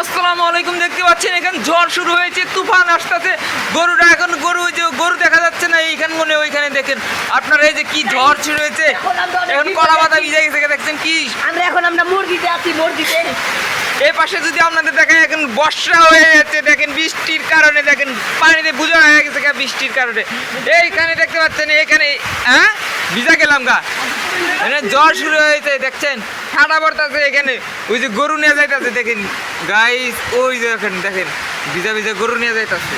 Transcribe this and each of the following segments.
আসসালামু আলাইকুম দেখতে পাচ্ছেন এখানে ঝড় শুরু হয়েছে তুফান আসতেছে। গরুটা এখন গরু যে গরু দেখা যাচ্ছে না এইখান মনে ওইখানে দেখেন। আপনারা এই যে কি ঝড় শুরু হয়েছে এখন কলা পাতা ভিজে গেছে দেখছেন কি? আমরা এখন আমরা মুরগিতে আছি মুরগিতে। এই পাশে যদি আপনাদের দেখেন এখন বর্ষা হয়ে যাচ্ছে দেখেন বৃষ্টির কারণে দেখেন পানিতে বুঝা হয়ে গেছে বৃষ্টির কারণে। এইখানে দেখতে পাচ্ছেন এখানে হ্যাঁ? ভিজা গেলাম গা। এখানে জ্বর শুরু হয়েছে, দেখছেন? ঠান্ডা পড়তেছে এখানে। ওই যে গরু নিয়ে যাইতেছে, দেখেন। গাই ওই যে দেখেন দেখেন। ভিজা ভিজা গরু নিয়ে যাইতেছে।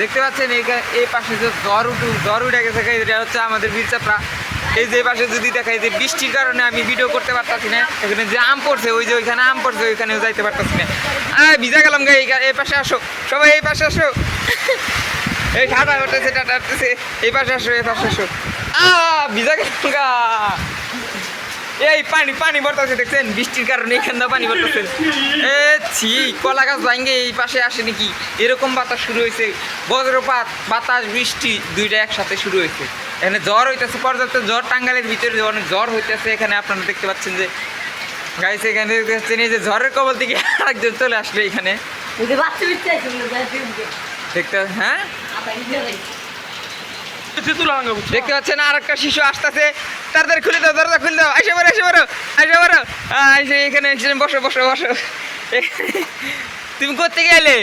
দেখতে পাচ্ছেন এইখানে এই পাশে যে জ্বর উঠু জ্বর উঠে গেছে এটা হচ্ছে আমাদের বীরচাপড়া এই যে পাশে যদি দেখাই যে বৃষ্টির কারণে আমি ভিডিও করতে পারতাছি না, এখানে যে আম পড়ছে, ওই যে ওইখানে আম পড়ছে, ওইখানেও যাইতে পারতাছি না। আয়, ভিজা গেলাম গাই এই পাশে আসো। সবাই এই পাশে আসো। এই ঠাটা উঠতেছে টাটা এই পাশে আসো, এই পাশে আসো। আ ভিজা গা এই পানি পানি পড়তেছে দেখছেন? বৃষ্টির কারণে এখান পানি পড়তেছে এ ছি কলা গাছ ভাঙ্গে এই পাশে আসে নাকি? এরকম বাতাস শুরু হয়েছে। বজ্রপাত বাতাস বৃষ্টি দুইটা একসাথে শুরু হয়েছে। এখানে জ্বর হইতেছে পর্যাপ্ত জ্বর টাঙ্গালের ভিতরে অনেক জ্বর হইতেছে এখানে আপনারা দেখতে পাচ্ছেন যে গাইস এখানে দেখতে পাচ্ছেন এই যে ঝড়ের কবল থেকে আরেকজন চলে আসলো এখানে। দেখতে হ্যাঁ। দেখতে পাচ্ছেন আর একটা শিশু আসতেছে। তাড়াতাড়ি খুলে দাও দরজা খুলে দাও। বড় আসে বড় আসে এখানে বসো বসো বসো। তুমি কোথা থেকে এলে?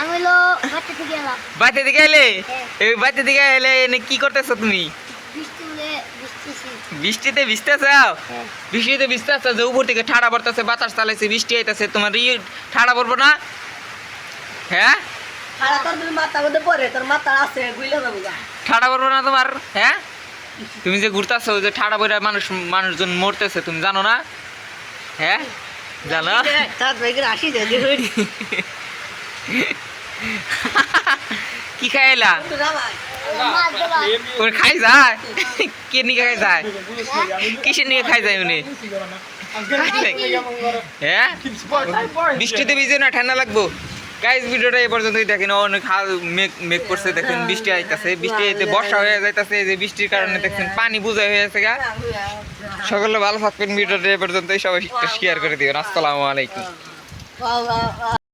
আমি হলো বাচ্চা থেকে এলাম। বাড়িতে থেকে এলে? হ্যাঁ। এই থেকে এলে কি করতেছো তুমি? বৃষ্টিতে ভিজতে চাও হ্যাঁ। বৃষ্টিতে ভিজতে চাও যে উপর থেকে ঠাড়া পড়তেছে বাতাস চালাইছে বৃষ্টি আইতাছে তোমার ই ঠাড়া পড়ব না? হ্যাঁ? আর তোর তুমি মাথা মধ্যে পড়ে তোর মাথা আছে গুইলে যাব ঠাড়া পড়ব না তোমার হ্যাঁ? তুমি যে ঘুরতেছো যে ঠাড়া পড়ে মানুষ মানুষজন মরতেছে তুমি জানো না? হ্যাঁ? জানো? আসি। কি খাইলা? ওর খাই যায়? কে নিয়ে খাই যায়? কিসের নিয়ে খাই যায় উনি? হ্যাঁ? বৃষ্টিতে ভিজে না ঠান্ডা লাগবো? গাইজ ভিডিওটা এ পর্যন্তই দেখেন। অনেক মেঘ মেঘ করছে, দেখেন, বৃষ্টি আইতাছে। বৃষ্টি আইতে বর্ষা হয়ে যাইতাছে, এই যে বৃষ্টির কারণে দেখছেন পানি বুঝা হয়ে গেছে গা। সকলে ভালো থাকবেন ভিডিওটা এ পর্যন্তই। সবাই শেয়ার করে দিবেন। আসসালামু আলাইকুম।